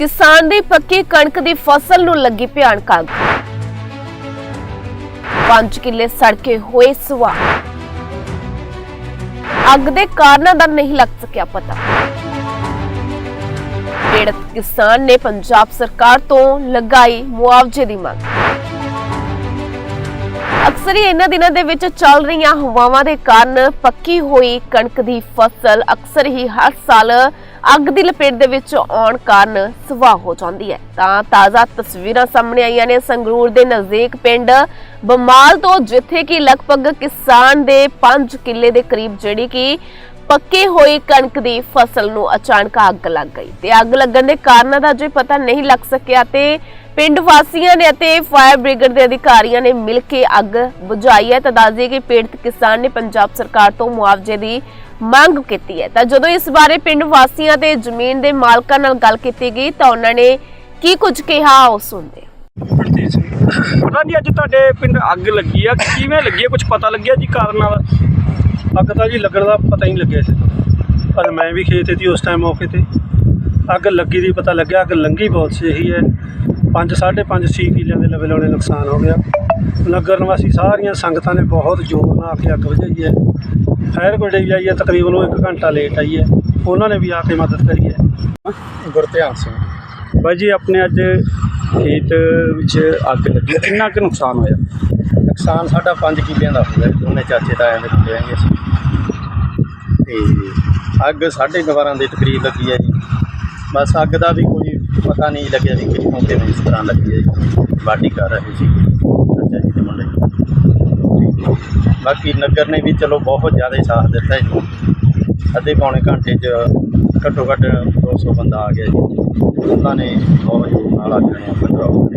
ਕਿਸਾਨ ਦੀ ਪੱਕੀ ਕਣਕ ਦੀ ਫਸਲ ਨੂੰ ਲੱਗੀ ਭਿਆਨਕ ਅੱਗ। 5 ਕਿੱਲੇ ਸੜ ਕੇ ਹੋਏ ਸੁਆਹ ਅੱਗ ਦੇ ਕਾਰਨਾਂ ਦਾ ਨਹੀਂ ਲੱਗ ਸਕਿਆ ਪਤਾ। ਪੀੜਤ ਕਿਸਾਨ ਨੇ ਪੰਜਾਬ ਸਰਕਾਰ ਤੋਂ ਲਗਾਈ ਮੁਆਵਜ਼ੇ ਦੀ ਮੰਗ। ਅਕਸਰ ਹੀ ਇਹਨਾਂ ਦਿਨਾਂ ਦੇ ਵਿੱਚ ਚੱਲ ਰਹੀਆਂ ਹਵਾਵਾਂ ਦੇ ਕਾਰਨ ਪੱਕੀ ਹੋਈ ਕਣਕ ਦੀ ਫਸਲ ਅਕਸਰ ਹੀ ਹਰ ਸਾਲ ਅੱਗ ਦੀ ਲਪੇਟ ਦੇ ਵਿੱਚ ਆਉਣ ਕਾਰਨ ਸਵਾਹ ਹੋ ਜਾਂਦੀ ਹੈ। ਤਾਂ ਤਾਜ਼ਾ ਤਸਵੀਰਾਂ ਸਾਹਮਣੇ ਆਈਆਂ ਨੇ ਸੰਗਰੂਰ ਦੇ ਨਜ਼ਦੀਕ ਪਿੰਡ ਬਮਾਲ ਤੋਂ, ਜਿੱਥੇ ਕਿ ਲਗਭਗ ਕਿਸਾਨ ਦੇ 5 ਕਿੱਲੇ ਦੇ ਕਰੀਬ ਜਿਹੜੀ ਕਿ ਪੱਕੇ ਹੋਈ ਕਣਕ ਦੀ ਫਸਲ ਨੂੰ ਅਚਾਨਕ ਅੱਗ ਲੱਗ ਗਈ। ਤੇ ਅੱਗ ਲੱਗਣ ਦੇ ਕਾਰਨਾਂ ਦਾ ਜੇ ਪਤਾ ਨਹੀਂ ਲੱਗ ਸਕਿਆ ਤੇ ਪਿੰਡ ਵਾਸੀਆਂ ਨੇ ਅਤੇ ਫਾਇਰ ਬ੍ਰਿਗੇਡ ਦੇ ਅਧਿਕਾਰੀਆਂ ਨੇ ਮਿਲ ਕੇ ਅੱਗ ਬੁਝਾਈ ਹੈ। ਤਾਂ ਦੱਸਦੇ ਕਿ ਪੀੜਤ ਕਿਸਾਨ ਨੇ ਪੰਜਾਬ ਸਰਕਾਰ ਤੋਂ ਮੁਆਵਜ਼ੇ ਦੀ ਮੰਗ ਕੀਤੀ ਹੈ। ਤਾਂ ਜਦੋਂ ਇਸ ਬਾਰੇ ਪਿੰਡ ਵਾਸੀਆਂ ਤੇ ਜ਼ਮੀਨ ਦੇ ਮਾਲਕਾਂ ਨਾਲ ਗੱਲ ਕੀਤੀ ਗਈ ਤਾਂ ਉਹਨਾਂ ਨੇ ਕੀ ਕੁਝ ਕਿਹਾ ਉਹ ਸੁਣਦੇ ਪਤਾ ਨਹੀਂ ਅੱਜ ਤੁਹਾਡੇ ਪਿੰਡ ਅੱਗ ਲੱਗੀ ਆ ਕਿਵੇਂ ਲੱਗੀ ਆ? ਕੁਝ ਪਤਾ ਲੱਗਿਆ ਜੀ ਕਾਰਨਾਂ ਦਾ ਅੱਗ ਤਾਂ ਜੀ ਲੱਗਣ ਦਾ ਪਤਾ ਹੀ ਨਹੀਂ ਲੱਗਿਆ ਸੀ। ਪਰ ਮੈਂ ਵੀ ਖੇਤ 'ਤੇ ਸੀ ਉਸ ਟਾਈਮ ਮੌਕੇ ਤੇ। ਅੱਗ ਲੱਗੀ ਦੀ ਪਤਾ ਲੱਗਿਆ ਅੱਗ ਲੰਗੀ ਬਹੁਤ ਸੀ ਇਹੀ ਹੈ। 5 5.5 6 ਕਿੱਲਿਆਂ ਦੇ ਲਵੇ ਲਾਉਣੇ ਨੁਕਸਾਨ ਹੋ ਗਿਆ। ਨਗਰ ਨਿਵਾਸੀ ਸਾਰੀਆਂ ਸੰਗਤਾਂ ਨੇ ਬਹੁਤ ਜ਼ੋਰ ਨਾਲ ਆ ਕੇ ਅੱਗ ਬੁਝਾਈ ਹੈ। ਫਾਇਰ ਬ੍ਰਿਗੇਡ ਵੀ ਆਈ ਹੈ ਤਕਰੀਬਨ ਉਹ 1 ਘੰਟਾ ਲੇਟ ਆਈ ਹੈ। ਉਹਨਾਂ ਨੇ ਵੀ ਆ ਕੇ ਮਦਦ ਕਰੀ ਹੈ। ਗੁਰਧਿਆਨ ਸਿੰਘ। ਬਾਈ ਜੀ ਆਪਣੇ ਅੱਜ ਖੇਤ ਵਿੱਚ ਅੱਗ ਲੱਗੀ। ਕਿੰਨਾ ਕੁ ਨੁਕਸਾਨ ਹੋਇਆ? ਨੁਕਸਾਨ ਸਾਡਾ 5 ਕਿੱਲਿਆਂ ਦਾ ਹੋ ਗਿਆ। ਦੋਨੇ ਚਾਚੇ ਤਾਇਆਂ ਦੇ ਮੁੰਡੇ ਆਂਗੇ ਅਸੀਂ ਤੇ ਅੱਗ ਸਾਢੇ ਕੁ ਬਾਰਾਂ ਦੇ ਤਕਰੀਬ ਲੱਗੀ ਹੈ ਜੀ। ਬਸ ਅੱਗ ਦਾ ਵੀ ਕੋਈ ਪਤਾ ਨਹੀਂ ਲੱਗਿਆ ਵੀ ਕਿੱਥੋਂ ਕਿਵੇਂ ਇਸ ਤਰ੍ਹਾਂ ਲੱਗੀ ਹੈ ਬਾਡੀ ਕਰ ਰਹੇ ਸੀ। ਚਾਚਾ ਜੀ ਦੇ ਮੁੰਡੇ। ਤੇ ਬਾਕੀ ਨਗਰ ਨੇ ਵੀ ਚਲੋ ਬਹੁਤ ਜ਼ਿਆਦਾ ਸਾਥ ਦਿੱਤਾ ਜੀ। ਅੱਧੇ ਪੌਣੇ ਘੰਟੇ 'ਚ ਘੱਟੋ ਘੱਟ 200 ਬੰਦਾ ਆ ਗਿਆ ਜੀ। ਉਹਨਾਂ ਨੇ ਬਹੁਤ ਜ਼ੋਰ ਨਾਲ ਨੂੰ ਕੰਟਰੋਲ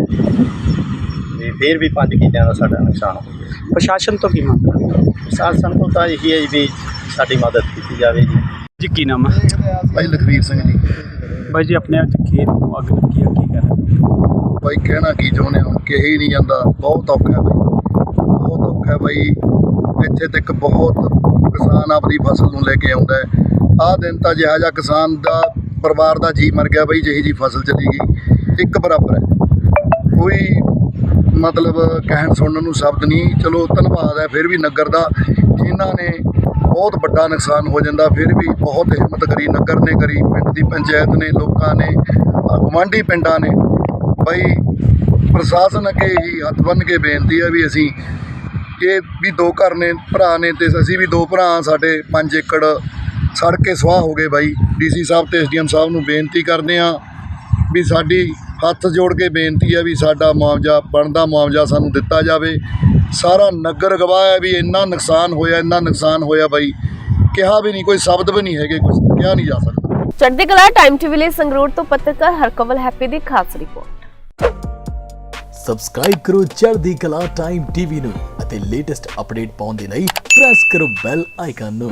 ਤੇ ਫਿਰ ਵੀ 5 ਕਿੱਲਿਆਂ ਦਾ ਸਾਡਾ ਨੁਕਸਾਨ ਹੋ ਗਿਆ। ਪ੍ਰਸ਼ਾਸਨ ਤੋਂ ਕੀ ਮੰਗ ਕਰਦੇ ਪ੍ਰਸ਼ਾਸਨ ਤੋਂ ਤਾਂ ਇਹੀ ਹੈ ਜੀ ਵੀ ਸਾਡੀ ਮਦਦ ਕੀਤੀ ਜਾਵੇ ਜੀ। ਜੀ ਕੀ ਨਾਮ ਹੈ? ਭਾਈ ਲਖਵੀਰ ਸਿੰਘ ਜੀ। ਬਾਈ ਜੀ, ਆਪਣੇ ਅੱਜ ਖੇਤ ਨੂੰ ਅੱਗ ਲੱਗੀ ਆ, ਕੀ ਕਰ ਭਾਈ ਕਹਿਣਾ ਕੀ ਚਾਹੁੰਦੇ ਹੋ? ਕਿ ਹੀ ਨਹੀਂ ਜਾਂਦਾ, ਬਹੁਤ ਔਖਾ ਹੈ ਬਾਈ। ਬਹੁਤ ਔਖਾ ਹੈ ਬਾਈ। ਇੱਥੇ ਤੱਕ ਬਹੁਤ ਕਿਸਾਨ ਆਪਣੀ ਫਸਲ ਨੂੰ ਲੈ ਕੇ ਆਉਂਦਾ ਹੈ। ਆਹ ਦਿਨ ਤਾਂ ਜਿਹਾ ਜਿਹਾ ਕਿਸਾਨ ਦਾ ਪਰਿਵਾਰ ਦਾ ਜੀ ਮਰ ਗਿਆ ਭਾਈ ਜਿਹੀ ਜੀ ਫਸਲ ਚਲੀ ਗਈ। ਇੱਕ ਬਰਾਬਰ ਹੈ। ਕੋਈ ਮਤਲਬ ਕਹਿਣ ਸੁਣਨ ਨੂੰ ਸ਼ਬਦ ਨਹੀਂ। ਚਲੋ, ਧੰਨਵਾਦ ਹੈ, ਫਿਰ ਵੀ ਨਗਰ ਦਾ। ਜਿਨ੍ਹਾਂ ਨੇ ਬਹੁਤ ਵੱਡਾ ਨੁਕਸਾਨ ਹੋ ਜਾਂਦਾ, ਫਿਰ ਵੀ ਬਹੁਤ ਹਿੰਮਤ ਕਰੀ, ਨਗਰ ਨੇ ਕਰੀ, ਪਿੰਡ ਦੀ ਪੰਚਾਇਤ ਨੇ, ਲੋਕਾਂ ਨੇ ਗਵਾਂਢੀ ਪਿੰਡਾਂ ਨੇ। ਬਈ ਪ੍ਰਸ਼ਾਸਨ ਅੱਗੇ ਹੀ ਹੱਥ ਬੰਨ੍ਹ ਕੇ ਬੇਨਤੀ ਹੈ ਵੀ ਅਸੀਂ ਇਹ ਵੀ ਦੋ ਘਰ ਨੇ, ਭਰਾ ਨੇ ਤੇ ਅਸੀਂ ਵੀ ਦੋ ਭਰਾ ਸਾਡੇ 5 ਏਕੜ ਸੜ ਕੇ ਸਵਾਹ ਹੋ ਗਏ ਬਾਈ। ਡੀਸੀ ਸਾਹਿਬ ਤੇ ਐਸਡੀਐਮ ਸਾਹਿਬ ਨੂੰ ਬੇਨਤੀ ਕਰਦੇ ਹਾਂ ਵੀ ਸਾਡੀ ਹੱਥ ਜੋੜ ਕੇ ਬੇਨਤੀ ਹੈ ਵੀ ਸਾਡਾ ਮੁਆਵਜ਼ਾ ਬਣਦਾ ਮੁਆਵਜ਼ਾ ਸਾਨੂੰ ਦਿੱਤਾ ਜਾਵੇ। ਸਾਰਾ ਨਗਰ ਗਵਾਹ ਹੈ ਵੀ ਇੰਨਾ ਨੁਕਸਾਨ ਹੋਇਆ ਇੰਨਾ ਨੁਕਸਾਨ ਹੋਇਆ ਬਾਈ। ਕਿਹਾ ਵੀ ਨਹੀਂ ਕੋਈ ਸ਼ਬਦ ਵੀ ਨਹੀਂ ਹੈਗੇ ਕੁਝ ਕਿਹਾ ਨਹੀਂ ਜਾ ਸਕਦਾ। ਚੜ੍ਹਦੀ ਕਲਾ ਟਾਈਮ ਟੀਵੀ ਲਈ ਸੰਗਰੂਰ ਤੋਂ ਪੱਤਰਕਾਰ ਹਰਕਵਲ ਹੈਪੀ ਦੀ ਖਾਸ ਰਿਪੋਰਟ। ਸਬਸਕ੍ਰਾਈਬ ਕਰੋ ਚੜ੍ਹਦੀ ਕਲਾ ਟਾਈਮ ਟੀਵੀ ਨੂੰ ਅਤੇ ਲੇਟੈਸਟ ਅਪਡੇਟ ਪਾਉਣ ਦੇ ਲਈ ਪ੍ਰੈਸ ਕਰੋ ਬੈਲ ਆਈਕਨ ਨੂੰ।